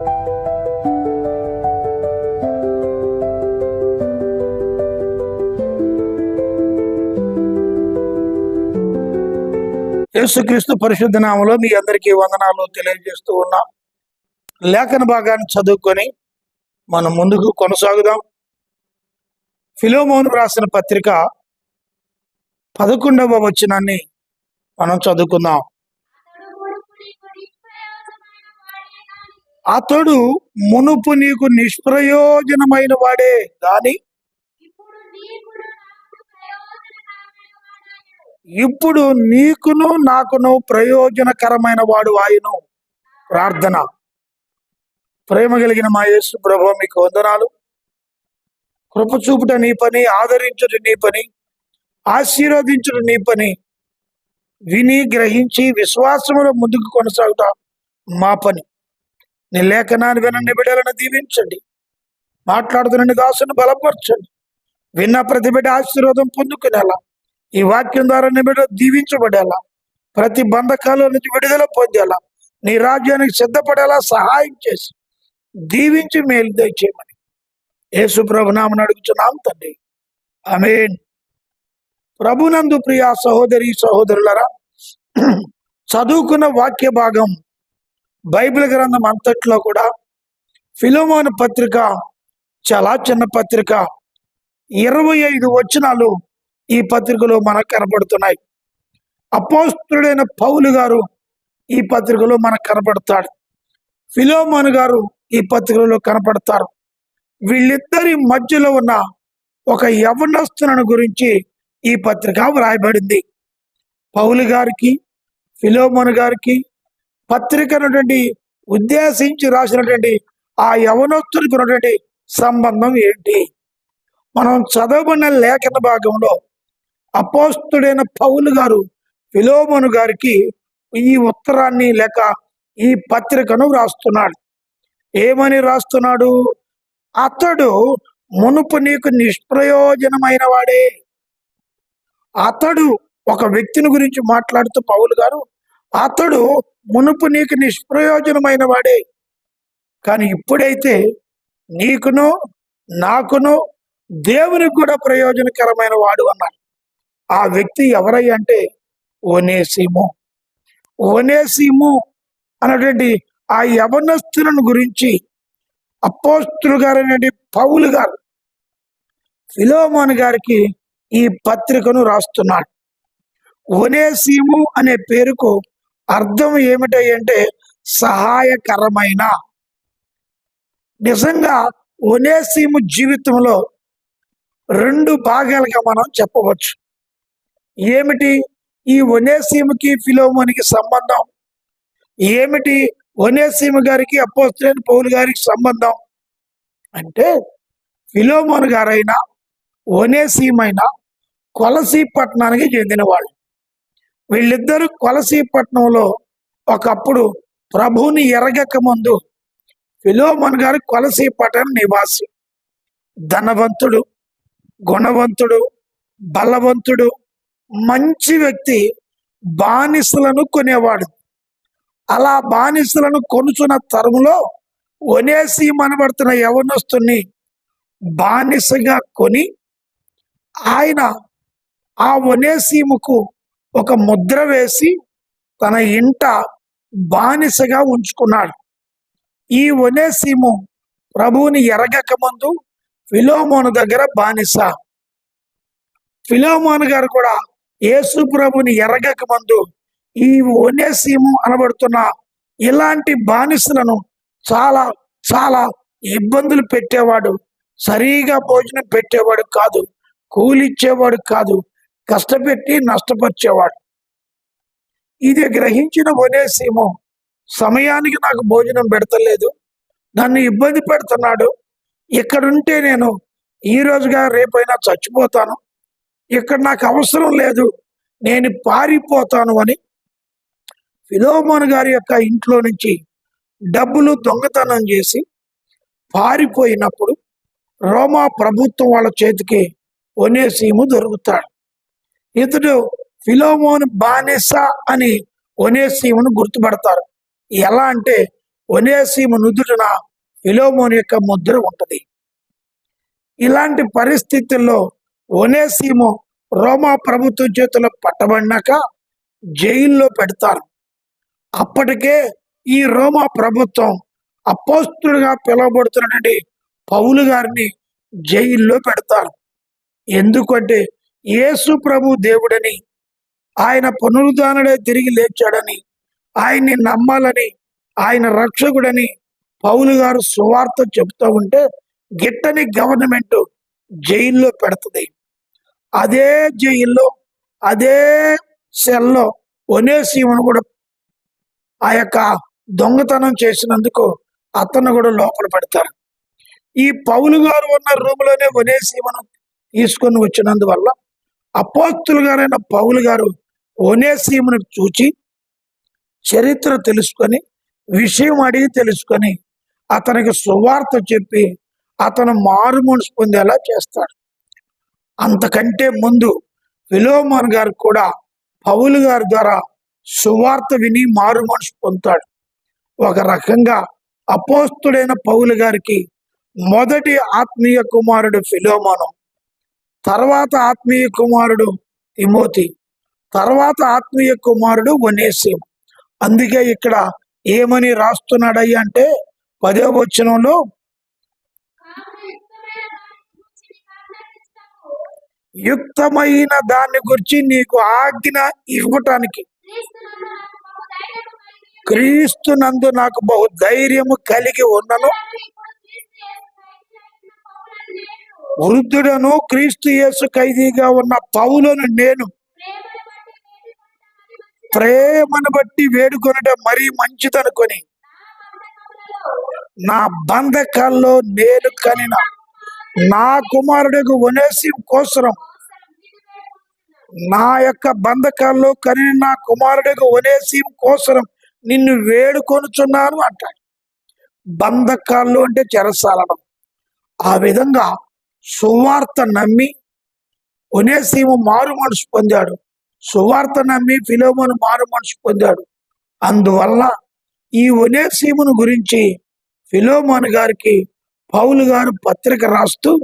యేసుక్రీస్తు పరిశుద్ధ నామలో మీ అందరికీ వందనాలు తెలియజేస్తూ ఉన్నా. లేఖన భాగాన్ని చదువుకొని మనం ముందుకు కొనసాగుదాం. ఫిలోమోను రాసిన పత్రిక పదకొండవ వచనాన్ని మనం చదువుకుందాం. అతడు మునుపు నీకు నిష్ప్రయోజనమైన వాడే గాని ఇప్పుడు నీకును నాకును ప్రయోజనకరమైన వాడు ఆయను. ప్రార్థన. ప్రేమ కలిగిన మా యేసు ప్రభు మీకు వందనాలు. కృప చూపుట నీ పని ఆదరించుట నీ పని ఆశీర్వదించుట నీ పని. విని గ్రహించి విశ్వాసములో ముందుకు కొనసాగుట మా పని. నీ లేఖనాన్ని వినండి బిడ్డలను దీవించండి. మాట్లాడుతున్న దాసును బలపరచండి. విన్న ప్రతి బిడ్డ ఆశీర్వాదం పొందుకునేలా. ఈ వాక్యం ద్వారా నీ బిడ్డ దీవించబడేలా. ప్రతి బంధకాల నుంచి విడుదల పొందేలా. నీ రాజ్యానికి సిద్ధపడేలా సహాయం చేసి దీవించి మేలు దయచేయమని. యేసు ప్రభునామని అడుగుతున్నాం తండ్రి. ఆమేన్. ప్రభునందు ప్రియా సహోదరి సహోదరులరా చదువుకున్న వాక్య భాగం బైబిల్ గ్రంథం అంతట్లో కూడా ఫిలోమోన్ పత్రిక చాలా చిన్న పత్రిక ఇరవై ఐదు వచనాలు ఈ పత్రికలో మనకు కనపడుతున్నాయి. అపోస్తుడైన పౌలు గారు ఈ పత్రికలో మనకు కనపడతాడు. ఫిలోమోన్ గారు ఈ పత్రికలో కనపడతారు. వీళ్ళిద్దరి మధ్యలో ఉన్న ఒక యవనస్తులను గురించి ఈ పత్రిక వ్రాయబడింది. పౌలు గారికి ఫిలోమోన్ గారికి పత్రిక ఉన్నటువంటి ఉద్దేశించి రాసినటువంటి ఆ యవనస్తునికి ఉన్నటువంటి సంబంధం ఏంటి? మనం చదవబడిన లేఖన భాగంలో అపోస్తుడైన పౌలు గారు విలోమను గారికి ఈ ఉత్తరాన్ని లేక ఈ పత్రికను వ్రాస్తున్నాడు. ఏమని రాస్తున్నాడు అతడు మునుపు నీకు నిష్ప్రయోజనమైన వాడే. అతడు ఒక వ్యక్తిని గురించి మాట్లాడుతూ పౌలు గారు అతడు మునుపు నీకు నిష్ప్రయోజనమైన వాడే. కానీ ఇప్పుడైతే నీకును నాకును దేవునికి కూడా ప్రయోజనకరమైన వాడు అన్నాడు. ఆ వ్యక్తి ఎవరై అంటే ఓనేసీము. ఓనేసీము అన్నటువంటి ఆ యవనస్తులను గురించి అపోస్తులు గారు అనేటి పౌలు గారు ఫిలోమోన్ గారికి ఈ పత్రికను రాస్తున్నాడు. ఓనేసీము అనే పేరుకు అర్థం ఏమిటంటే సహాయకరమైన. నిజంగా ఒనేసీము జీవితంలో రెండు భాగాలుగా మనం చెప్పవచ్చు. ఏమిటి? ఈ ఒనేసీముకి ఫిలోమోనికి సంబంధం. ఏమిటి? ఒనేసీము గారికి అపోస్తులైన పౌలు గారికి సంబంధం. అంటే ఫిలోమోన్ గారైనా ఒనేసీమైనా కొలసీ పట్టణానికి చెందిన వాళ్ళు వీళ్ళిద్దరూ కొలసీపట్నంలో ఒకప్పుడు ప్రభువుని ఎరగక ముందు విలోమన్ గారు కొలసీపట్నం నివాసి. ధనవంతుడు గుణవంతుడు బలవంతుడు మంచి వ్యక్తి బానిసలను కొనేవాడు. అలా బానిసలను కొనుచున్న తరములో ఒనేసి మనబడుతున్న యవనస్తుని బానిసగా కొని ఆయన ఆ ఒనేసీముకు ఒక ముద్ర వేసి తన ఇంట బానిసగా ఉంచుకున్నాడు. ఈ ఒనేసీము ప్రభువుని ఎరగక ముందు ఫిలోమోను దగ్గర బానిస. ఫిలోమోను గారు కూడా యేసు ప్రభుని ఎరగక ముందు ఈ ఒనేసీము అనబడుతున్న ఇలాంటి బానిసలను చాలా చాలా ఇబ్బందులు పెట్టేవాడు. సరిగా భోజనం పెట్టేవాడు కాదు కూలిచ్చేవాడు కాదు. కష్టపెట్టి నష్టపరిచేవాడు. ఇది గ్రహించిన ఒనేసీము సమయానికి నాకు భోజనం పెడతలేదు నన్ను ఇబ్బంది పెడుతున్నాడు ఇక్కడుంటే నేను ఈ రోజుగా రేపైనా చచ్చిపోతాను ఇక్కడ నాకు అవసరం లేదు నేను పారిపోతాను అని ఫిలోమోన్ గారి యొక్క ఇంట్లో నుంచి డబ్బులు దొంగతనం చేసి పారిపోయినప్పుడు రోమా ప్రభుత్వం వాళ్ళ చేతికి ఒనేసీము దొరుకుతాడు. ఇతడు ఫిలోమోన్ బానిస అని ఒనేసీమును గుర్తుపడతారు. ఎలా అంటే ఒనేసీము నుదుటిన ఫిలోమోన్ యొక్క ముద్ర ఉంటుంది. ఇలాంటి పరిస్థితుల్లో ఒనేసీము రోమా ప్రభుత్వం చేతిలో పట్టబడినాక జైల్లో పెడతారు. అప్పటికే ఈ రోమా ప్రభుత్వం అపోస్తుడుగా పిలువబడుతున్నటువంటి పౌలు గారిని జైల్లో పెడతారు. ఎందుకంటే యేసు ప్రభు దేవుడని ఆయన పునరుద్ధానుడే తిరిగి లేచాడని ఆయన్ని నమ్మాలని ఆయన రక్షకుడని పౌలు గారు సువార్త చెబుతూ ఉంటే గిట్టని గవర్నమెంట్ జైల్లో పెడుతుంది. అదే జైల్లో అదే సెల్లో ఒనేసీమును కూడా ఆ యొక్క దొంగతనం చేసినందుకు అతను కూడా లోపల పెడతారు. ఈ పౌలు గారు ఉన్న రూమ్లోనే ఒనేసీమను తీసుకొని వచ్చినందువల్ల అపోస్తులు గారైన పౌలు గారు ఒనేసీమును చూచి చరిత్ర తెలుసుకొని విషయం అడిగి తెలుసుకొని అతనికి సువార్త చెప్పి అతను మారు మనసు పొందేలా చేస్తాడు. అంతకంటే ముందు విలోమన్ గారు కూడా పౌలు గారి ద్వారా సువార్త విని మారు మనసు పొందుతాడు. ఒక రకంగా అపోస్తుడైన పౌలు గారికి మొదటి ఆత్మీయ కుమారుడు ఫిలోమానం. తర్వాత ఆత్మీయ కుమారుడు తిమోతి తర్వాత ఆత్మీయ కుమారుడు వనేసిం అందుకే ఇక్కడ ఏమని రాస్తున్నాడయ్య అంటే పదో వచనంలో యుక్తమైన దాన్ని గురించి నీకు ఆజ్ఞ ఇవ్వటానికి క్రీస్తు నందు నాకు బహు ధైర్యము కలిగి ఉన్నను. వృద్ధుడను క్రీస్తు యేసు ఖైదీగా ఉన్న పౌలను నేను ప్రేమను బట్టి వేడుకొనట మరీ మంచిదనుకొని నా బంధకాల్లో నేను కనిన నా కుమారుడికి వనేసి కోసరం. నా యొక్క బంధకాల్లో కనిన నా కుమారుడికి వనేసి కోసరం నిన్ను వేడుకొనుచున్నాను అంటాడు. బంధకాల్లో అంటే చెరసాలడం ఆ విధంగా సువార్త నమ్మి ఒనేసీము మారు మనసు పొందాడు. సువార్త నమ్మి ఫిలోమోను మారు మనసు పొందాడు. అందువల్ల ఈ ఒనేసీమును గురించి ఫిలోమోన్ గారికి పౌలు గారు పత్రిక రాస్తూ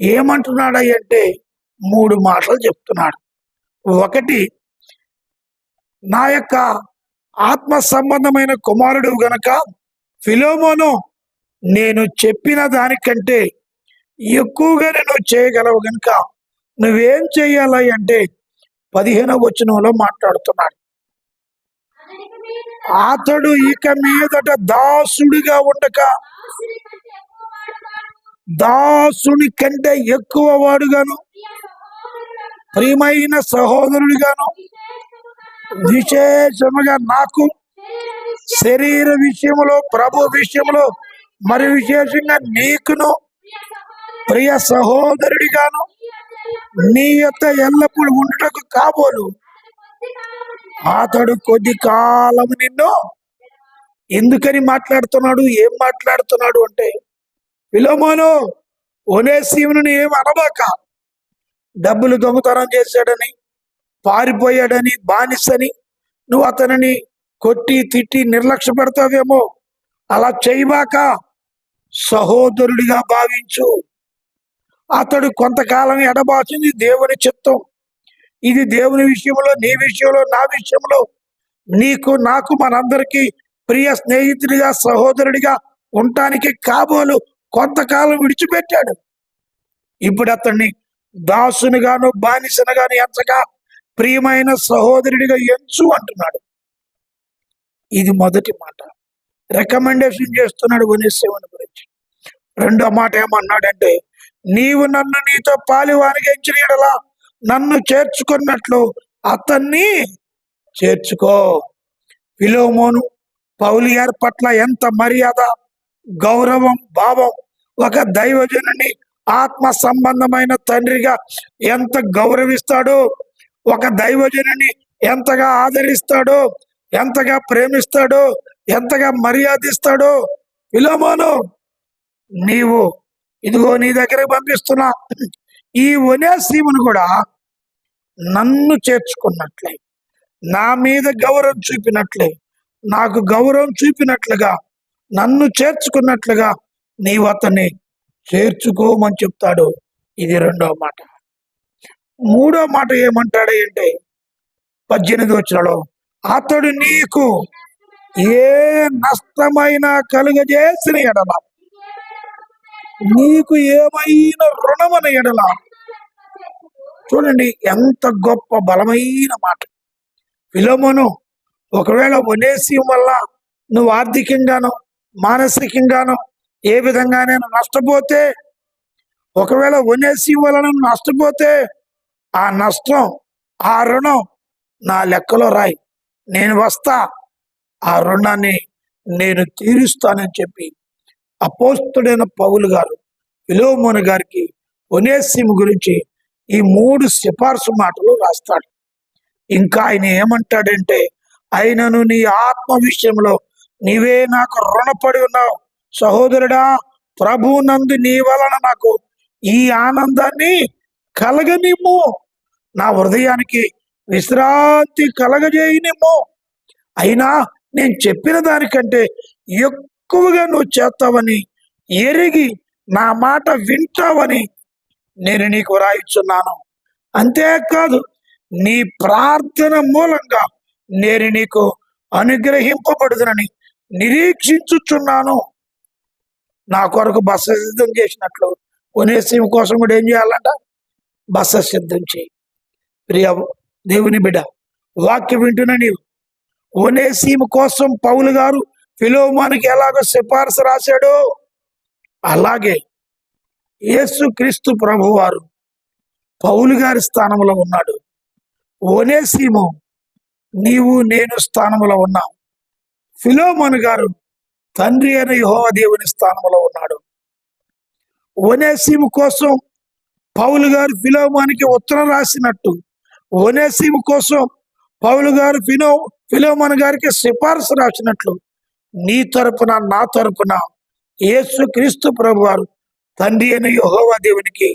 ఏమంటున్నాడంటే మూడు మాటలు చెప్తున్నాడు. ఒకటి నా యొక్క ఆత్మ సంబంధమైన కుమారుడు గనక ఫిలోమోను నేను చెప్పిన దానికంటే ఎక్కువగా నువ్వు చేయగలవు కనుక నువ్వేం చేయాలి అంటే పదిహేనవ వచనంలో మాట్లాడుతున్నాడు. అతడు ఇక మీదట దాసుడిగా ఉండక దాసుని కంటే ఎక్కువ వాడుగాను ప్రియమైన సహోదరుడిగాను విశేషముగా నాకు శరీర విషయంలో ప్రభు విషయంలో మరి విశేషంగా నీకును ప్రియ సహోదరుడిగాను నీ యొక్క ఎల్లప్పుడు ఉండటకు కాబోలు. అతడు కొద్ది కాలం నిన్ను ఎందుకని మాట్లాడుతున్నాడు ఏం మాట్లాడుతున్నాడు అంటే విలోమోను ఒనేసీమును ఏం అనబాక డబ్బులు దొంగతనం చేశాడని పారిపోయాడని బానిసని నువ్వు అతనిని కొట్టి తిట్టి నిర్లక్ష్య పెడతావేమో అలా చేయబాక సహోదరుడిగా భావించు. అతడు కొంతకాలం ఎడబాసింది దేవుని చిత్తం. ఇది దేవుని విషయంలో నీ విషయంలో నా విషయంలో. నీకు నాకు మనందరికీ ప్రియ స్నేహితుడిగా సహోదరుడిగా ఉండటానికి కాబోలు కొంతకాలం విడిచిపెట్టాడు. ఇప్పుడు అతన్ని దాసునిగాను బానిసనుగాను ఎంచగా ప్రియమైన సహోదరుడిగా ఎంచు అంటున్నాడు. ఇది మొదటి మాట. రికమెండేషన్ చేస్తున్నాడు గుణేశ్వరుని గురించి. రెండో మాట ఏమన్నాడంటే నీవు నన్ను నీతో పాలివానికి ఎంచిన ఎడలా నన్ను చేర్చుకున్నట్లు అతన్ని చేర్చుకో. విలోమోను పౌలి గారి పట్ల ఎంత మర్యాద గౌరవం భావం ఒక దైవజనుని ఆత్మ సంబంధమైన తండ్రిగా ఎంత గౌరవిస్తాడు ఒక దైవజనుని ఎంతగా ఆదరిస్తాడో ఎంతగా ప్రేమిస్తాడో ఎంతగా మర్యాదిస్తాడు. విలోమోను నీవు ఇదిగో నీ దగ్గరకు పంపిస్తున్నా. ఈ ఒనేసీమును కూడా నన్ను చేర్చుకున్నట్లే. నా మీద గౌరవం చూపినట్లే. నాకు గౌరవం చూపినట్లుగా నన్ను చేర్చుకున్నట్లుగా నీవు అతన్ని చేర్చుకోమని చెప్తాడు. ఇది రెండో మాట. మూడో మాట ఏమంటాడు అంటే పద్దెనిమిది వచ్చినలో అతడు నీకు ఏ నష్టమైనా కలుగజేసిన ఎడలా నీకు ఏమైనా రుణమన ఎడల. చూడండి ఎంత గొప్ప బలమైన మాట. విలోమను ఒకవేళ వనేసి వల్ల నువ్వు ఆర్థికంగాను మానసికంగాను ఏ విధంగానైనా నష్టపోతే ఒకవేళ వనేసి వలన నష్టపోతే ఆ నష్టం ఆ రుణం నా లెక్కలో రాయి. నేను వస్తా ఆ రుణాన్ని నేను తీరుస్తానని చెప్పి అపోస్తుడైన పౌలు గారు విలోమోని గారికి ఒనేసిము గురించి ఈ మూడు సిఫార్సు మాటలు రాస్తాడు. ఇంకా ఆయన ఏమంటాడంటే ఆయనను నీ ఆత్మ విషయంలో నీవే నాకు రుణపడి ఉన్నావు. సహోదరుడా ప్రభు నందు నీ వలన నాకు ఈ ఆనందాన్ని కలగనిమ్ము. నా హృదయానికి విశ్రాంతి కలగజేయనిమ్ము. అయినా నేను చెప్పిన దానికంటే ఎక్కువగా నువ్వు చేస్తావని ఎరిగి నా మాట వింటావని నేను నీకు రాయిచున్నాను అంతేకాదు నీ ప్రార్థన మూలంగా నేను నీకు అనుగ్రహింపబడుదునని నిరీక్షించుచున్నాను. నా కొరకు బస సిద్ధం చేసినట్లు కొనేసీమ కోసం కూడా ఏం చేయాలంట? బస సిద్ధం చేయి. ప్రియ దేవుని బిడ్డ వాక్యం వింటున్న నీవు. ఒనేసీమ కోసం పౌలు గారు ఫిలోమానికి ఎలాగో సిఫార్సు రాశాడో? అలాగే యేసుక్రీస్తు ప్రభువారు పౌలు గారి స్థానంలో ఉన్నాడు. ఓనేసీము నీవు నేను స్థానంలో ఉన్నాం. ఫిలోమోను గారు తండ్రి అయిన యెహోవా దేవుని స్థానంలో ఉన్నాడు. ఓనేసీము కోసం పౌలు గారు ఫిలోమానికి ఉత్తరం రాసినట్టు ఓనేసీము కోసం పౌలు గారు ఫిలో ఫిలోమన్ గారికి సిఫార్సు రాసినట్లు నీ తరపున నా తరపున యేసు క్రీస్తు ప్రభువారు తండ్రి అయిన యహోవా దేవునికి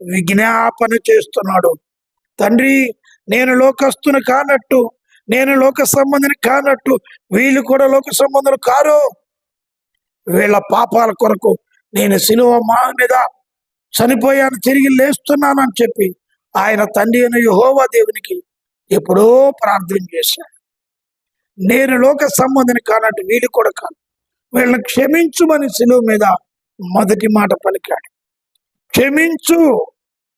విజ్ఞాపన చేస్తున్నాడు. తండ్రి నేను లోకస్తుని కానట్టు నేను లోక సంబంధిని కానట్టు వీళ్ళు కూడా లోక సంబంధులు కారు. వీళ్ళ పాపాల కొరకు నేను సిలువ మా మీద చనిపోయాను తిరిగి లేస్తున్నాను అని చెప్పి ఆయన తండ్రి అయిన యహోవా దేవునికి ఎప్పుడో ప్రార్థన చేశాడు. నేను లోక సంబంధిని కానట్టు వీళ్ళు కూడా కాదు వీళ్ళని క్షమించుమని సిలువ మీద మొదటి మాట పలికాడు. క్షమించు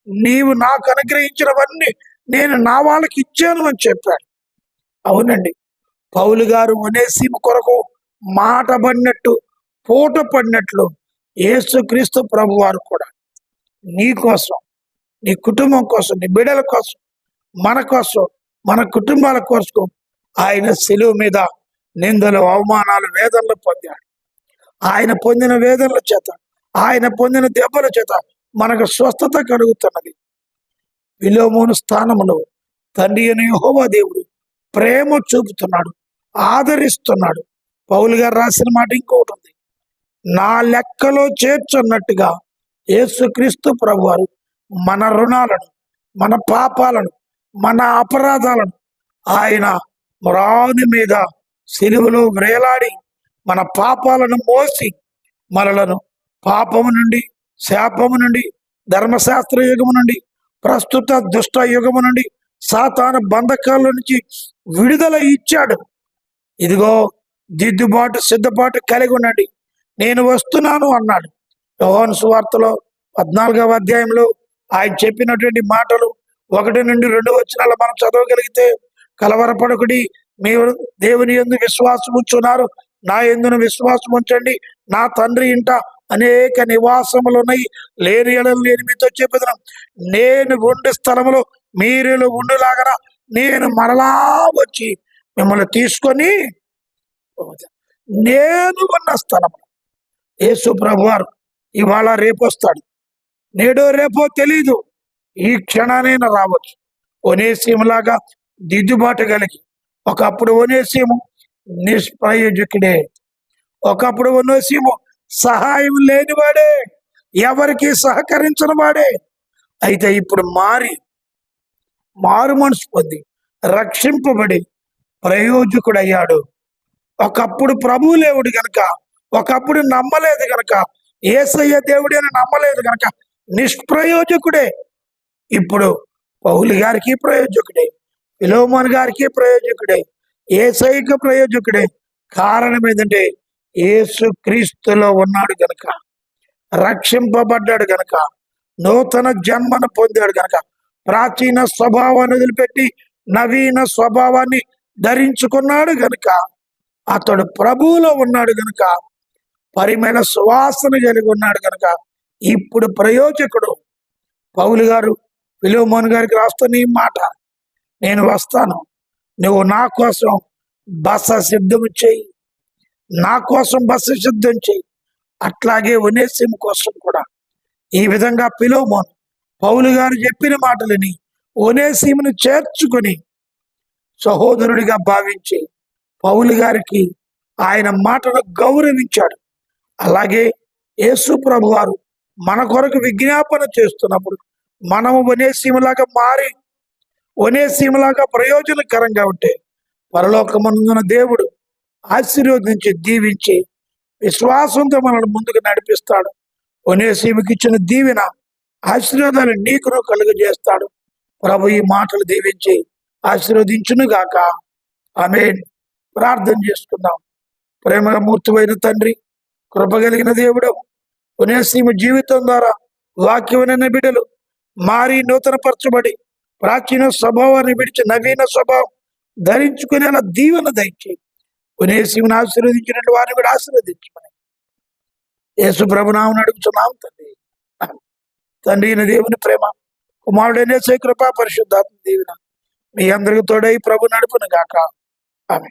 నీవు నాకు అనుగ్రహించినవన్నీ నేను నా వాళ్ళకి ఇచ్చాను అని చెప్పాడు. అవునండి పౌలు గారు ఒనేసీమ కొరకు మాట పడినట్టు పూట పడినట్లు యేసుక్రీస్తు ప్రభు వారు కూడా నీ కోసం నీ కుటుంబం కోసం నీ బిడ్డల కోసం మన కోసం మన కుటుంబాల కోసం ఆయన సెలువు మీద నిందలు అవమానాలు వేదనలు పొందాడు. ఆయన పొందిన వేదనల చేత ఆయన పొందిన దెబ్బల చేత మనకు స్వస్థత కలుగుతున్నది. విలోమోను స్థానములో తండ్రి అని యహోవా దేవుడు ప్రేమ చూపుతున్నాడు ఆదరిస్తున్నాడు. పౌలు గారు రాసిన మాట ఇంకొకటి ఉంది. నా లెక్కలో చేర్చున్నట్టుగా యేసుక్రీస్తు ప్రభువారు మన రుణాలను మన పాపాలను మన అపరాధాలను ఆయన మురాది మీద సిలువలో వ్రేలాడి మన పాపాలను మోసి మనలను పాపము నుండి శాపము నుండి ధర్మశాస్త్ర యుగము నుండి ప్రస్తుత దుష్ట యుగము నుండి సాతాన బంధకాల నుంచి విడుదల ఇచ్చాడు. ఇదిగో దిద్దుబాటు సిద్ధపాటు కలిగి ఉండండి. నేను వస్తున్నాను అన్నాడు. యోహన్ సువార్తలో పద్నాలుగవ అధ్యాయంలో ఆయన చెప్పినటువంటి మాటలు ఒకటి నుండి రెండు వచ్చినాలు మనం చదవగలిగితే కలవరపడకుడి. మీరు దేవుని ఎందు విశ్వాసం ఉంచున్నారు. నా ఎందును విశ్వాసం ఉంచండి. నా తండ్రి ఇంట అనేక నివాసములు ఉన్నాయి లేని ఎడలు లేని మీతో చెప్పుతున్నాం నేను ఉండే స్థలములో మీరు ఉండులాగన నేను మరలా వచ్చి మిమ్మల్ని తీసుకొని నేను ఉన్న స్థలం యేసు ప్రభువారు ఇవాళ రేపు వస్తాడు. నేడో రేపో తెలీదు. ఈ క్షణానైనా రావచ్చు. ఒనేసీములాగా దిద్దుబాటు కలిగి ఒకప్పుడు ఒనేసీము నిష్ప్రయోజకుడే. ఒకప్పుడు ఒనేసీము సహాయం లేనివాడే ఎవరికి సహకరించిన వాడే. అయితే ఇప్పుడు మారి మారు మనసు పొంది రక్షింపబడి ప్రయోజకుడయ్యాడు. ఒకప్పుడు ప్రభువు లేవుడు గనక ఒకప్పుడు నమ్మలేదు గనక ఏసయ్య దేవుడి అని నమ్మలేదు గనక నిష్ప్రయోజకుడే. ఇప్పుడు పౌలు గారికి ప్రయోజకుడే. విలోమన్ గారికి ప్రయోజకుడే ఏసైకి ప్రయోజకుడే. కారణం ఏంటంటే ఏసు క్రీస్తులో ఉన్నాడు గనక రక్షింపబడ్డాడు గనక నూతన జన్మను పొందాడు గనక ప్రాచీన స్వభావాన్ని వదిలిపెట్టి నవీన స్వభావాన్ని ధరించుకున్నాడు గనక అతడు ప్రభువులో ఉన్నాడు గనక పరిమైన సువాసన కలిగి ఉన్నాడు గనక ఇప్పుడు ప్రయోజకుడు. పౌలు గారు విలువమోహన్ గారికి రాస్తున్న ఈ మాట నేను వస్తాను. నువ్వు నా కోసం బస సిద్ధం చేయి. నా కోసం బస సిద్ధం చేయి. అట్లాగే ఉనేసిం కోసం కూడా. ఈ విధంగా పిలోమోన్ పౌలు గారు చెప్పిన మాటలని ఒనేసీమును చేర్చుకొని సహోదరుడిగా భావించి పౌలు గారికి ఆయన మాటను గౌరవించాడు. అలాగే యేసు ప్రభు వారు మన కొరకు విజ్ఞాపన చేస్తున్నప్పుడు మనము ఒనేసీములాగా మారి ఒనేసీమలాగా ప్రయోజనకరంగా ఉంటే పరలోకమందున దేవుడు ఆశీర్వదించి దీవించి విశ్వాసంతో మనల్ని ముందుకు నడిపిస్తాడు. ఒనేసీముకి ఇచ్చిన దీవెన ఆశీర్వాదాలు నీకును కలుగజేస్తాడు. ప్రభు ఈ మాటలు దీవించి ఆశీర్వదించును గాక ఆమె ప్రార్థన చేసుకుందాం. ప్రేమగా మూర్తివైన తండ్రి కృపగలిగిన దేవుడు ఉనేసీమ జీవితం ద్వారా వాక్యమైన బిడ్డలు మారి నూతనపరచబడి ప్రాచీన స్వభావాన్ని విడిచి నవీన స్వభావం ధరించుకునేలా దీవెన దయచి పునేసీమని ఆశీర్వదించినట్టు వారిని కూడా ఆశీర్వదించమని యేసు ప్రభునామని అడుగుతున్నాం తండ్రి. తండ్రి దేవుని ప్రేమ కుమారుడైన కృపా పరిశుద్ధాత్మ దీవెన మీ అందరికి తోడై ప్రభు నడుపును గాక. ఆమె